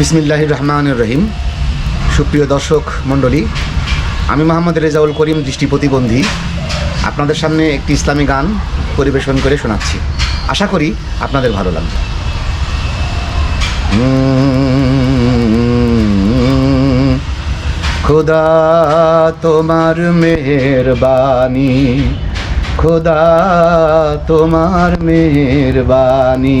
বিসমিল্লাহ রহমান রহিম। সুপ্রিয় দর্শক মণ্ডলী, আমি মোহাম্মদ রেজাউল করিম, দৃষ্টি প্রতিবন্ধী। আপনাদের সামনে একটি ইসলামী গান পরিবেশন করে শোনাচ্ছি। আশা করি আপনাদের ভালো লাগবে। খোদা তোমার মেহরবানি খোদা তোমার মেহরবানি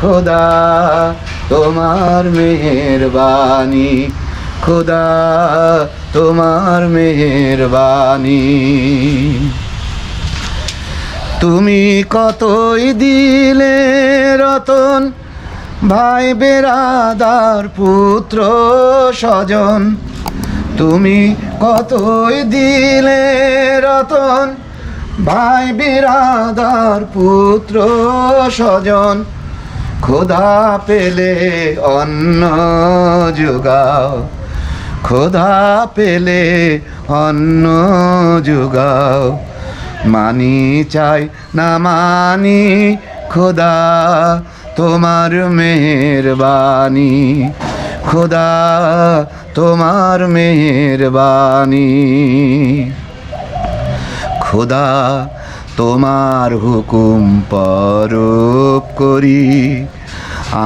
খোদা, তোমার মেহরবানি খোদা, তোমার মেহরবানি তুমি কতই দিলে রতন, ভাই বেরাদার পুত্র স্বজন। তুমি কতই দিলে রতন, ভাই বিরাদার পুত্র স্বজন। খোদা পেলে অন্ন যোগাও। খোদা পেলে অন্ন যোগাও। মানি চাই না মানি, খোদা তোমার মেহরবানি খোদা তোমার মেহরবানি খোদা তোমার হুকুম পরব করি।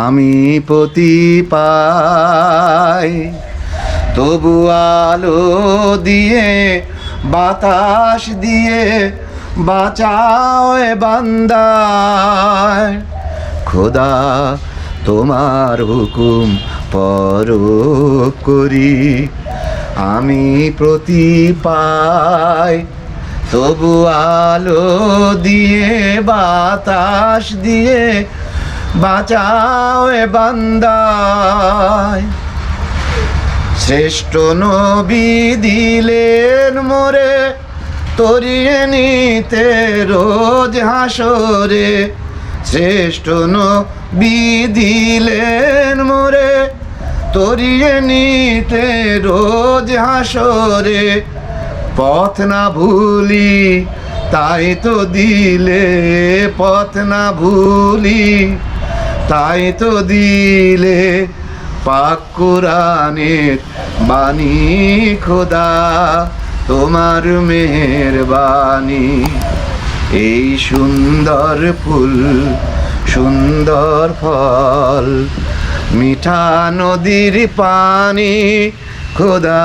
আমি পতি পাই তবু আলো দিয়ে, বাতাস দিয়ে বাঁচাও এ বান্দায়। খোদা তোমার হুকুম পরব করি। আমি প্রতি পাই তবু আলো দিয়ে, বাতাস দিয়ে বাঁচাও এ বান্দায়। শ্রেষ্ঠ নবী দিলেন মোরে, তরিয়ে নিতে রোজ হাসরে। শ্রেষ্ঠ নবী দিলেন মোরে, তরিয়ে নিতে রোজ হাসরে। পথ না ভুলি, তাই তো দিলে পথ না ভুলি। তাই তো দিলে পাক কোরআনের বাণী খোদা, তোমার মেহরবানি এই সুন্দর ফুল, সুন্দর ফল, মিঠা নদীর পানি খোদা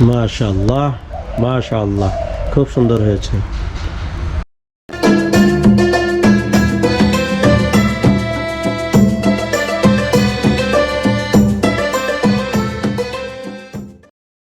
মাশাল্লাহ মাশাল্লাহ খুব সুন্দর হয়েছে